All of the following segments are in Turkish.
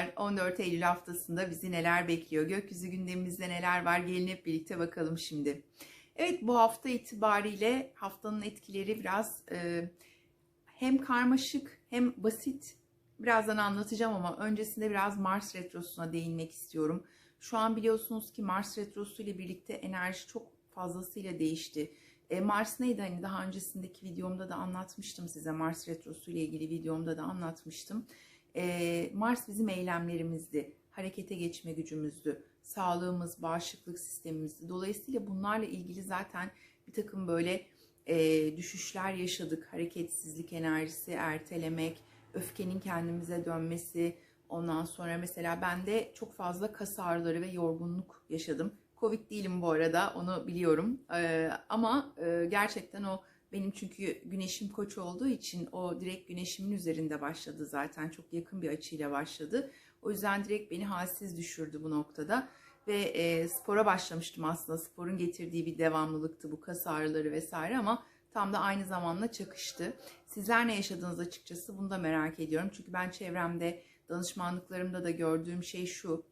Merhabalar. 14 Eylül haftasında bizi neler bekliyor? Gökyüzü gündemimizde neler var? Gelin hep birlikte bakalım şimdi. Evet bu hafta itibariyle haftanın etkileri biraz e, hem karmaşık hem basit. Birazdan anlatacağım ama öncesinde biraz Mars retrosuna değinmek istiyorum. Şu an biliyorsunuz ki Mars retrosu ile birlikte enerji çok fazlasıyla değişti. E, Mars neydi hani daha öncesindeki videomda da anlatmıştım size Mars retrosu ile ilgili videomda da anlatmıştım. E, Mars bizim eylemlerimizdi, harekete geçme gücümüzdü, sağlığımız, bağışıklık sistemimizdi. Dolayısıyla bunlarla ilgili zaten bir takım böyle e, düşüşler yaşadık. Hareketsizlik enerjisi, ertelemek, öfkenin kendimize dönmesi. Ondan sonra mesela ben de çok fazla kas ağrıları ve yorgunluk yaşadım. Covid değilim bu arada onu biliyorum. Ee, ama e, gerçekten o benim çünkü güneşim koç olduğu için o direkt güneşimin üzerinde başladı zaten. Çok yakın bir açıyla başladı. O yüzden direkt beni halsiz düşürdü bu noktada. Ve e, spora başlamıştım aslında. Sporun getirdiği bir devamlılıktı bu kas ağrıları vesaire ama tam da aynı zamanla çakıştı. Sizler ne yaşadınız açıkçası bunu da merak ediyorum. Çünkü ben çevremde danışmanlıklarımda da gördüğüm şey şu.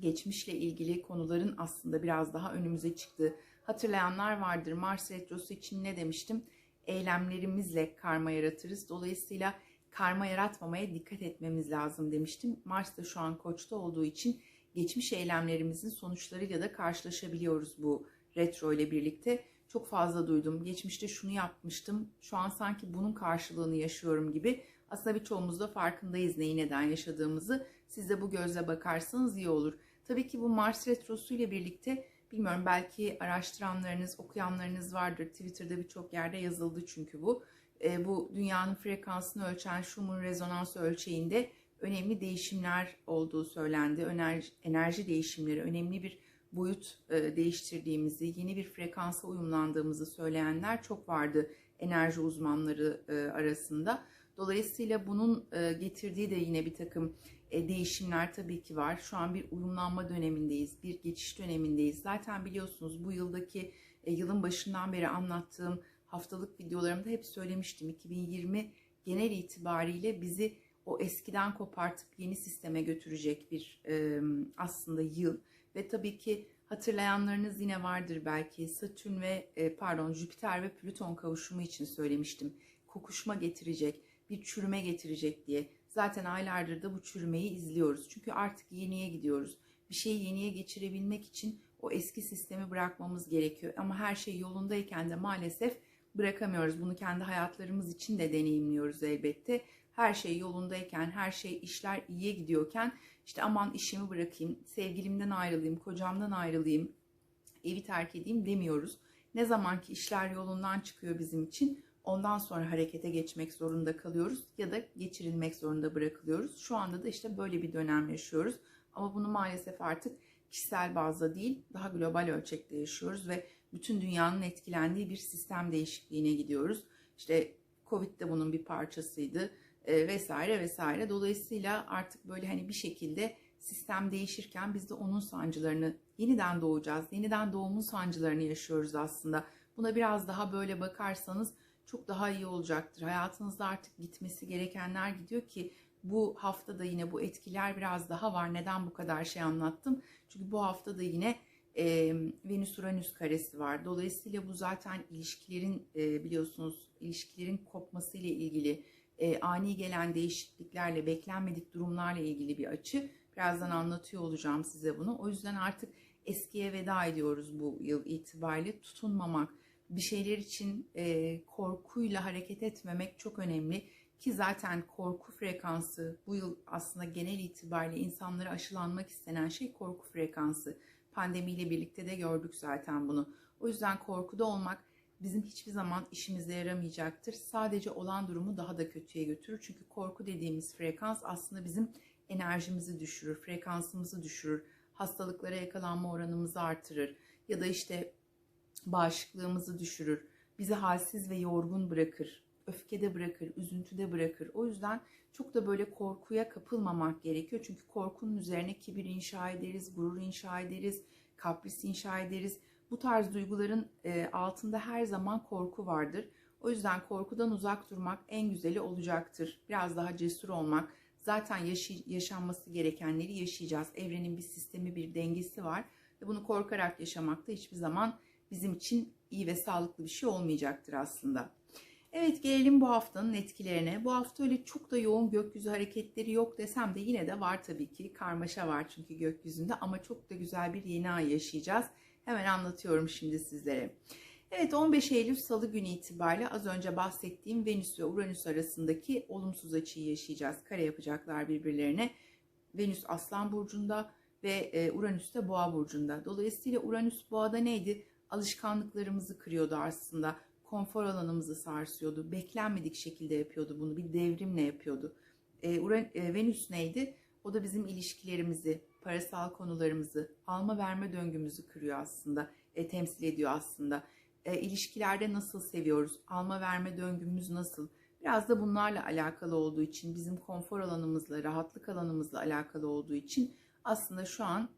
Geçmişle ilgili konuların aslında biraz daha önümüze çıktığı hatırlayanlar vardır. Mars Retrosu için ne demiştim? Eylemlerimizle karma yaratırız. Dolayısıyla karma yaratmamaya dikkat etmemiz lazım demiştim. Mars da şu an koçta olduğu için geçmiş eylemlerimizin sonuçlarıyla da karşılaşabiliyoruz bu retro ile birlikte. Çok fazla duydum. Geçmişte şunu yapmıştım. Şu an sanki bunun karşılığını yaşıyorum gibi. Aslında birçoğumuz da farkındayız neyi neden yaşadığımızı. Siz de bu gözle bakarsanız iyi olur. Tabii ki bu Mars retrosu ile birlikte Bilmiyorum belki araştıranlarınız, okuyanlarınız vardır. Twitter'da birçok yerde yazıldı çünkü bu. E, bu dünyanın frekansını ölçen Schumann rezonans ölçeğinde önemli değişimler olduğu söylendi. Enerji, enerji değişimleri, önemli bir boyut e, değiştirdiğimizi, yeni bir frekansa uyumlandığımızı söyleyenler çok vardı enerji uzmanları e, arasında. Dolayısıyla bunun e, getirdiği de yine bir takım e, değişimler tabii ki var. Şu an bir uyumlanma dönemindeyiz, bir geçiş dönemindeyiz. Zaten biliyorsunuz bu yıldaki e, yılın başından beri anlattığım haftalık videolarımda hep söylemiştim. 2020 genel itibariyle bizi o eskiden kopartıp yeni sisteme götürecek bir e, aslında yıl. Ve tabii ki hatırlayanlarınız yine vardır belki. Satürn ve pardon Jüpiter ve Plüton kavuşumu için söylemiştim. Kokuşma getirecek, bir çürüme getirecek diye. Zaten aylardır da bu çürümeyi izliyoruz. Çünkü artık yeniye gidiyoruz. Bir şeyi yeniye geçirebilmek için o eski sistemi bırakmamız gerekiyor. Ama her şey yolundayken de maalesef bırakamıyoruz. Bunu kendi hayatlarımız için de deneyimliyoruz elbette. Her şey yolundayken, her şey işler iyiye gidiyorken işte aman işimi bırakayım, sevgilimden ayrılayım, kocamdan ayrılayım, evi terk edeyim demiyoruz. Ne zaman ki işler yolundan çıkıyor bizim için Ondan sonra harekete geçmek zorunda kalıyoruz ya da geçirilmek zorunda bırakılıyoruz. Şu anda da işte böyle bir dönem yaşıyoruz. Ama bunu maalesef artık kişisel bazda değil, daha global ölçekte yaşıyoruz ve bütün dünyanın etkilendiği bir sistem değişikliğine gidiyoruz. İşte Covid de bunun bir parçasıydı e, vesaire vesaire. Dolayısıyla artık böyle hani bir şekilde sistem değişirken biz de onun sancılarını yeniden doğacağız. Yeniden doğumun sancılarını yaşıyoruz aslında. Buna biraz daha böyle bakarsanız çok daha iyi olacaktır. Hayatınızda artık gitmesi gerekenler gidiyor ki bu hafta da yine bu etkiler biraz daha var. Neden bu kadar şey anlattım? Çünkü bu hafta da yine e, Venüs-Uranüs karesi var. Dolayısıyla bu zaten ilişkilerin e, biliyorsunuz ilişkilerin kopması ile ilgili e, ani gelen değişikliklerle, beklenmedik durumlarla ilgili bir açı. Birazdan anlatıyor olacağım size bunu. O yüzden artık eskiye veda ediyoruz bu yıl itibariyle. Tutunmamak, bir şeyler için e, korkuyla hareket etmemek çok önemli. Ki zaten korku frekansı bu yıl aslında genel itibariyle insanlara aşılanmak istenen şey korku frekansı. Pandemiyle birlikte de gördük zaten bunu. O yüzden korkuda olmak bizim hiçbir zaman işimize yaramayacaktır. Sadece olan durumu daha da kötüye götürür. Çünkü korku dediğimiz frekans aslında bizim enerjimizi düşürür, frekansımızı düşürür, hastalıklara yakalanma oranımızı artırır. Ya da işte bağışıklığımızı düşürür, bizi halsiz ve yorgun bırakır, öfkede bırakır, üzüntüde bırakır. O yüzden çok da böyle korkuya kapılmamak gerekiyor. Çünkü korkunun üzerine kibir inşa ederiz, gurur inşa ederiz, kapris inşa ederiz. Bu tarz duyguların e, altında her zaman korku vardır. O yüzden korkudan uzak durmak en güzeli olacaktır. Biraz daha cesur olmak, zaten yaşanması gerekenleri yaşayacağız. Evrenin bir sistemi, bir dengesi var ve bunu korkarak yaşamak da hiçbir zaman bizim için iyi ve sağlıklı bir şey olmayacaktır aslında. Evet gelelim bu haftanın etkilerine. Bu hafta öyle çok da yoğun gökyüzü hareketleri yok desem de yine de var tabii ki. Karmaşa var çünkü gökyüzünde ama çok da güzel bir yeni ay yaşayacağız. Hemen anlatıyorum şimdi sizlere. Evet 15 Eylül Salı günü itibariyle az önce bahsettiğim Venüs ve Uranüs arasındaki olumsuz açıyı yaşayacağız. Kare yapacaklar birbirlerine. Venüs Aslan Burcu'nda ve e, Uranüs de Boğa Burcu'nda. Dolayısıyla Uranüs Boğa'da neydi? Alışkanlıklarımızı kırıyordu aslında. Konfor alanımızı sarsıyordu. Beklenmedik şekilde yapıyordu bunu. Bir devrimle yapıyordu. E, Uran- e, Venüs neydi? O da bizim ilişkilerimizi, parasal konularımızı, alma verme döngümüzü kırıyor aslında. E, temsil ediyor aslında. E, ilişkilerde nasıl seviyoruz? Alma verme döngümüz nasıl? Biraz da bunlarla alakalı olduğu için, bizim konfor alanımızla, rahatlık alanımızla alakalı olduğu için aslında şu an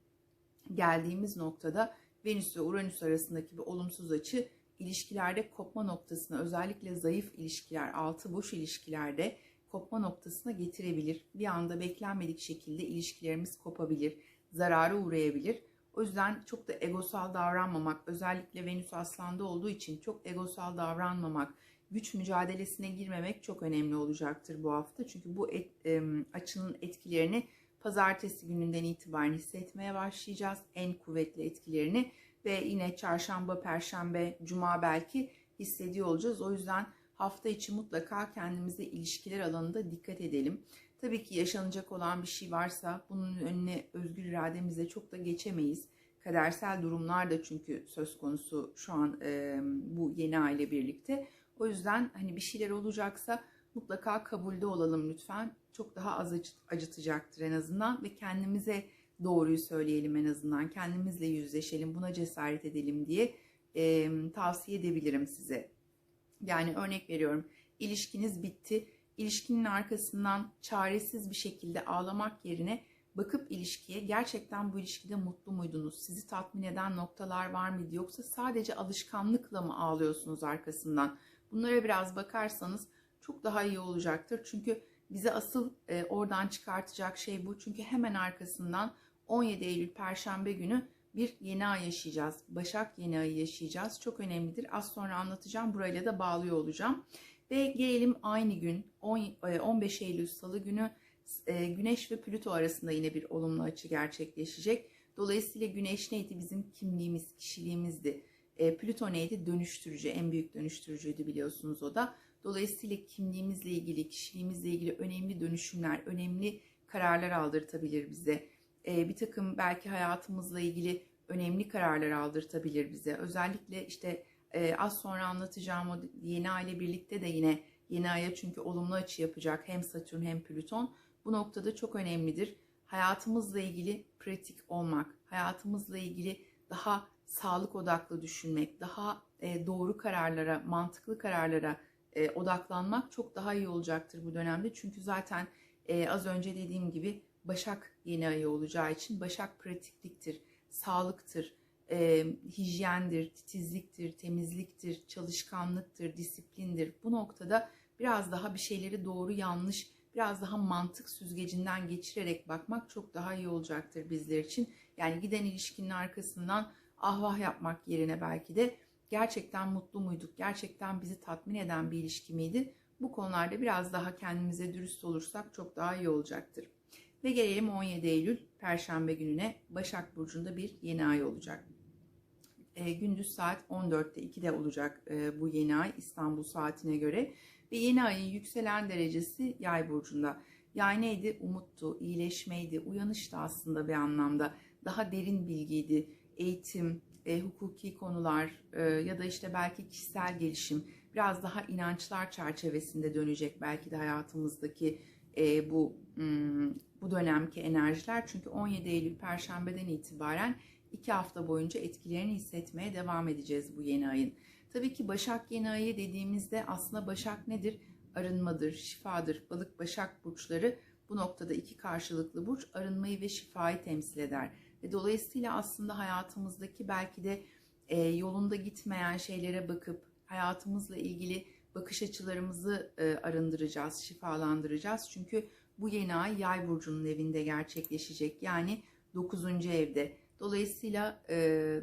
geldiğimiz noktada Venüs ve Uranüs arasındaki bir olumsuz açı ilişkilerde kopma noktasına özellikle zayıf ilişkiler, altı boş ilişkilerde kopma noktasına getirebilir. Bir anda beklenmedik şekilde ilişkilerimiz kopabilir, zarara uğrayabilir. O yüzden çok da egosal davranmamak, özellikle Venüs Aslan'da olduğu için çok egosal davranmamak, güç mücadelesine girmemek çok önemli olacaktır bu hafta. Çünkü bu et, e, açının etkilerini pazartesi gününden itibaren hissetmeye başlayacağız. En kuvvetli etkilerini ve yine çarşamba, perşembe, cuma belki hissediyor olacağız. O yüzden hafta içi mutlaka kendimize ilişkiler alanında dikkat edelim. Tabii ki yaşanacak olan bir şey varsa bunun önüne özgür irademizle çok da geçemeyiz. Kadersel durumlar da çünkü söz konusu şu an e, bu yeni aile birlikte. O yüzden hani bir şeyler olacaksa mutlaka kabulde olalım lütfen. Çok daha az acı- acıtacaktır en azından ve kendimize doğruyu söyleyelim en azından. Kendimizle yüzleşelim, buna cesaret edelim diye e, tavsiye edebilirim size. Yani örnek veriyorum, ilişkiniz bitti. İlişkinin arkasından çaresiz bir şekilde ağlamak yerine bakıp ilişkiye gerçekten bu ilişkide mutlu muydunuz? Sizi tatmin eden noktalar var mıydı? Yoksa sadece alışkanlıkla mı ağlıyorsunuz arkasından? Bunlara biraz bakarsanız çok daha iyi olacaktır. Çünkü bize asıl e, oradan çıkartacak şey bu. Çünkü hemen arkasından 17 Eylül Perşembe günü bir yeni ay yaşayacağız. Başak yeni ayı yaşayacağız. Çok önemlidir. Az sonra anlatacağım. Burayla da bağlıyor olacağım. Ve gelelim aynı gün 10, e, 15 Eylül Salı günü e, Güneş ve Plüto arasında yine bir olumlu açı gerçekleşecek. Dolayısıyla Güneş neydi? Bizim kimliğimiz, kişiliğimizdi. E, Plüto neydi? Dönüştürücü, en büyük dönüştürücüydü biliyorsunuz o da. Dolayısıyla kimliğimizle ilgili, kişiliğimizle ilgili önemli dönüşümler, önemli kararlar aldırtabilir bize. E, bir takım belki hayatımızla ilgili önemli kararlar aldırtabilir bize. Özellikle işte e, az sonra anlatacağım o yeni aile birlikte de yine yeni aya çünkü olumlu açı yapacak hem Satürn hem Plüton. Bu noktada çok önemlidir. Hayatımızla ilgili pratik olmak, hayatımızla ilgili daha sağlık odaklı düşünmek, daha e, doğru kararlara, mantıklı kararlara e, odaklanmak çok daha iyi olacaktır bu dönemde. Çünkü zaten e, az önce dediğim gibi Başak yeni ayı olacağı için Başak pratikliktir, sağlıktır, hijyendir, titizliktir, temizliktir, çalışkanlıktır, disiplindir. Bu noktada biraz daha bir şeyleri doğru yanlış, biraz daha mantık süzgecinden geçirerek bakmak çok daha iyi olacaktır bizler için. Yani giden ilişkinin arkasından ahvah yapmak yerine belki de gerçekten mutlu muyduk, gerçekten bizi tatmin eden bir ilişki miydi? Bu konularda biraz daha kendimize dürüst olursak çok daha iyi olacaktır. Ve gelelim 17 Eylül Perşembe gününe Başak Burcu'nda bir yeni ay olacak. E, gündüz saat 14'te 2'de olacak e, bu yeni ay İstanbul saatine göre. Ve yeni ayın yükselen derecesi Yay Burcu'nda. Yay neydi? Umuttu, iyileşmeydi, uyanıştı aslında bir anlamda. Daha derin bilgiydi, eğitim, e, hukuki konular e, ya da işte belki kişisel gelişim biraz daha inançlar çerçevesinde dönecek belki de hayatımızdaki e, bu hmm, bu dönemki enerjiler. Çünkü 17 Eylül Perşembe'den itibaren iki hafta boyunca etkilerini hissetmeye devam edeceğiz bu yeni ayın. Tabii ki Başak yeni ayı dediğimizde aslında Başak nedir? Arınmadır, şifadır. Balık Başak burçları bu noktada iki karşılıklı burç arınmayı ve şifayı temsil eder. Ve dolayısıyla aslında hayatımızdaki belki de e, yolunda gitmeyen şeylere bakıp hayatımızla ilgili bakış açılarımızı e, arındıracağız, şifalandıracağız. Çünkü bu yeni ay yay burcunun evinde gerçekleşecek. Yani 9. evde. Dolayısıyla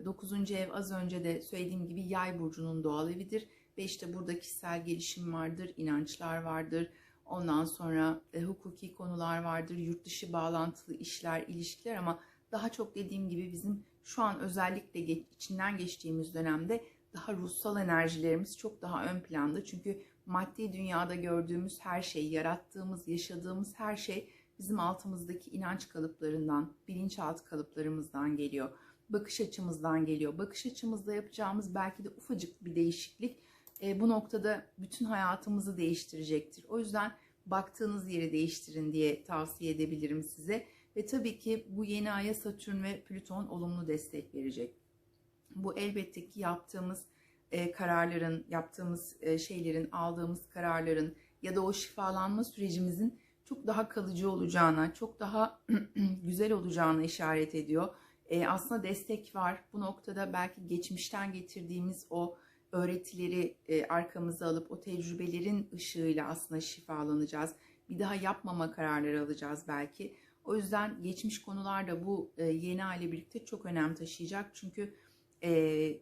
9. ev az önce de söylediğim gibi yay burcunun doğal evidir. Ve işte burada kişisel gelişim vardır, inançlar vardır. Ondan sonra e, hukuki konular vardır, yurt dışı bağlantılı işler, ilişkiler ama daha çok dediğim gibi bizim şu an özellikle geç, içinden geçtiğimiz dönemde daha ruhsal enerjilerimiz çok daha ön planda. Çünkü maddi dünyada gördüğümüz her şey, yarattığımız, yaşadığımız her şey bizim altımızdaki inanç kalıplarından, bilinçaltı kalıplarımızdan geliyor. Bakış açımızdan geliyor. Bakış açımızda yapacağımız belki de ufacık bir değişiklik e, bu noktada bütün hayatımızı değiştirecektir. O yüzden baktığınız yeri değiştirin diye tavsiye edebilirim size. Ve tabii ki bu yeni aya Satürn ve Plüton olumlu destek verecek. Bu elbette ki yaptığımız e, kararların, yaptığımız e, şeylerin, aldığımız kararların ya da o şifalanma sürecimizin çok daha kalıcı olacağına, çok daha güzel olacağına işaret ediyor. E, aslında destek var. Bu noktada belki geçmişten getirdiğimiz o öğretileri e, arkamıza alıp o tecrübelerin ışığıyla aslında şifalanacağız. Bir daha yapmama kararları alacağız belki. O yüzden geçmiş konular da bu e, yeni aile birlikte çok önem taşıyacak. Çünkü e,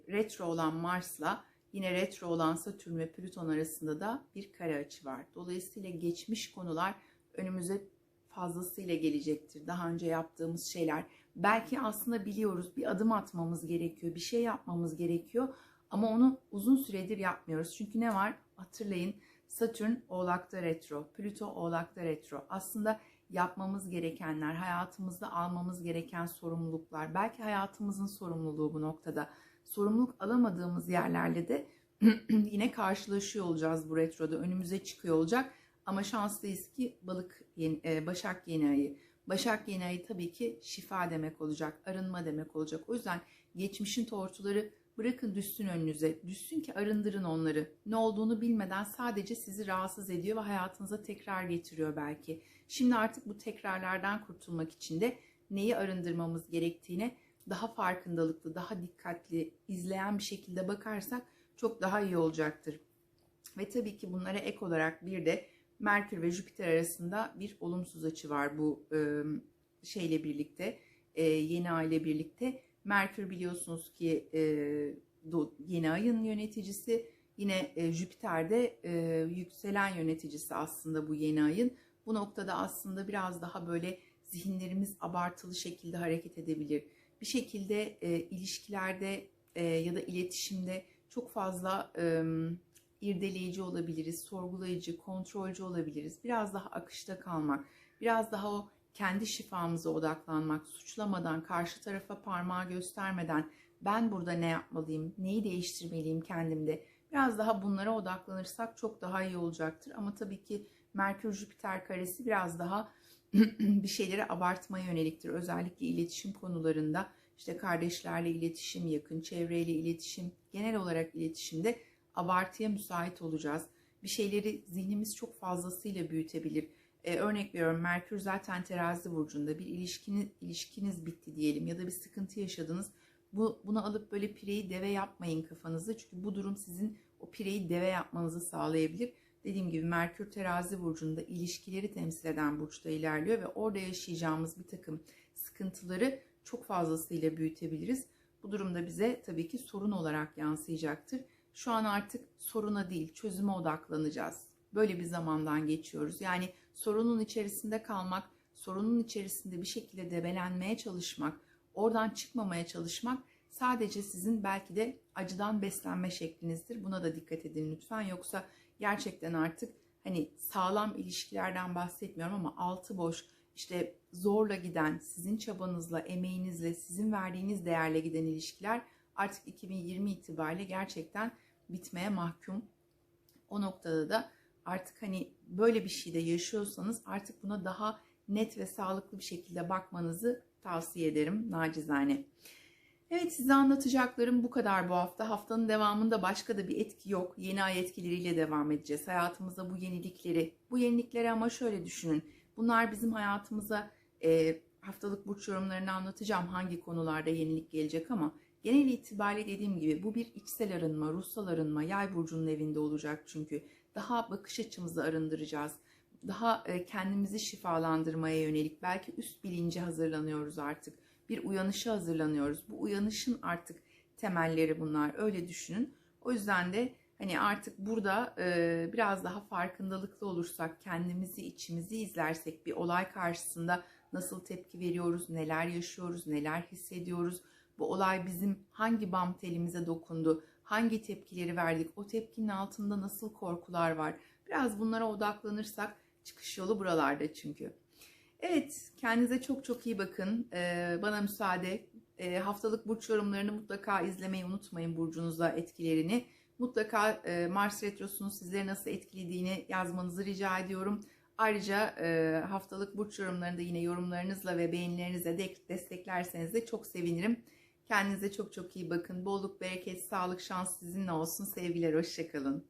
retro olan Mars'la yine retro olan Satürn ve Plüton arasında da bir kare açı var. Dolayısıyla geçmiş konular önümüze fazlasıyla gelecektir. Daha önce yaptığımız şeyler. Belki aslında biliyoruz bir adım atmamız gerekiyor, bir şey yapmamız gerekiyor. Ama onu uzun süredir yapmıyoruz. Çünkü ne var? Hatırlayın Satürn Oğlak'ta retro, Plüto Oğlak'ta retro. Aslında yapmamız gerekenler, hayatımızda almamız gereken sorumluluklar. Belki hayatımızın sorumluluğu bu noktada. Sorumluluk alamadığımız yerlerle de yine karşılaşıyor olacağız bu retroda. Önümüze çıkıyor olacak. Ama şanslıyız ki balık yeni, e, Başak yeni ayı. Başak yeni ayı tabii ki şifa demek olacak, arınma demek olacak. O yüzden geçmişin tortuları bırakın düşsün önünüze. Düşsün ki arındırın onları. Ne olduğunu bilmeden sadece sizi rahatsız ediyor ve hayatınıza tekrar getiriyor belki. Şimdi artık bu tekrarlardan kurtulmak için de neyi arındırmamız gerektiğine daha farkındalıklı, daha dikkatli, izleyen bir şekilde bakarsak çok daha iyi olacaktır. Ve tabii ki bunlara ek olarak bir de Merkür ve Jüpiter arasında bir olumsuz açı var bu şeyle birlikte, yeni ay ile birlikte. Merkür biliyorsunuz ki e, yeni ayın yöneticisi, yine e, Jüpiter de e, yükselen yöneticisi aslında bu yeni ayın. Bu noktada aslında biraz daha böyle zihinlerimiz abartılı şekilde hareket edebilir. Bir şekilde e, ilişkilerde e, ya da iletişimde çok fazla e, irdeleyici olabiliriz, sorgulayıcı, kontrolcü olabiliriz. Biraz daha akışta kalmak, biraz daha o kendi şifamıza odaklanmak, suçlamadan, karşı tarafa parmağı göstermeden ben burada ne yapmalıyım, neyi değiştirmeliyim kendimde. Biraz daha bunlara odaklanırsak çok daha iyi olacaktır. Ama tabii ki Merkür Jüpiter karesi biraz daha bir şeyleri abartmaya yöneliktir. Özellikle iletişim konularında işte kardeşlerle iletişim, yakın çevreyle iletişim, genel olarak iletişimde abartıya müsait olacağız. Bir şeyleri zihnimiz çok fazlasıyla büyütebilir. Ee, örnek veriyorum Merkür zaten terazi burcunda bir ilişkiniz, ilişkiniz bitti diyelim ya da bir sıkıntı yaşadınız. Bu, bunu alıp böyle pireyi deve yapmayın kafanızda. Çünkü bu durum sizin o pireyi deve yapmanızı sağlayabilir. Dediğim gibi Merkür terazi burcunda ilişkileri temsil eden burçta ilerliyor ve orada yaşayacağımız bir takım sıkıntıları çok fazlasıyla büyütebiliriz. Bu durumda bize tabii ki sorun olarak yansıyacaktır. Şu an artık soruna değil çözüme odaklanacağız. Böyle bir zamandan geçiyoruz. Yani sorunun içerisinde kalmak, sorunun içerisinde bir şekilde debelenmeye çalışmak, oradan çıkmamaya çalışmak sadece sizin belki de acıdan beslenme şeklinizdir. Buna da dikkat edin lütfen. Yoksa gerçekten artık hani sağlam ilişkilerden bahsetmiyorum ama altı boş işte zorla giden, sizin çabanızla, emeğinizle, sizin verdiğiniz değerle giden ilişkiler artık 2020 itibariyle gerçekten bitmeye mahkum. O noktada da artık hani böyle bir şeyde yaşıyorsanız artık buna daha net ve sağlıklı bir şekilde bakmanızı tavsiye ederim nacizane. Evet size anlatacaklarım bu kadar bu hafta. Haftanın devamında başka da bir etki yok. Yeni ay etkileriyle devam edeceğiz. Hayatımızda bu yenilikleri, bu yenilikleri ama şöyle düşünün. Bunlar bizim hayatımıza e, haftalık burç yorumlarını anlatacağım hangi konularda yenilik gelecek ama genel itibariyle dediğim gibi bu bir içsel arınma, ruhsal arınma, yay burcunun evinde olacak çünkü. Daha bakış açımızı arındıracağız. daha e, kendimizi şifalandırmaya yönelik belki üst bilinci hazırlanıyoruz artık. Bir uyanışa hazırlanıyoruz. Bu uyanışın artık temelleri bunlar. Öyle düşünün. O yüzden de hani artık burada e, biraz daha farkındalıklı olursak, kendimizi, içimizi izlersek bir olay karşısında nasıl tepki veriyoruz, neler yaşıyoruz, neler hissediyoruz. Bu olay bizim hangi bam telimize dokundu, hangi tepkileri verdik, o tepkinin altında nasıl korkular var. Biraz bunlara odaklanırsak çıkış yolu buralarda çünkü. Evet, kendinize çok çok iyi bakın. Ee, bana müsaade. Ee, haftalık burç yorumlarını mutlaka izlemeyi unutmayın burcunuza etkilerini. Mutlaka e, Mars Retrosu'nun sizleri nasıl etkilediğini yazmanızı rica ediyorum. Ayrıca e, haftalık burç yorumlarını da yine yorumlarınızla ve beğenilerinizle de desteklerseniz de çok sevinirim. Kendinize çok çok iyi bakın. Bolluk, bereket, sağlık, şans sizinle olsun. Sevgiler, hoşçakalın.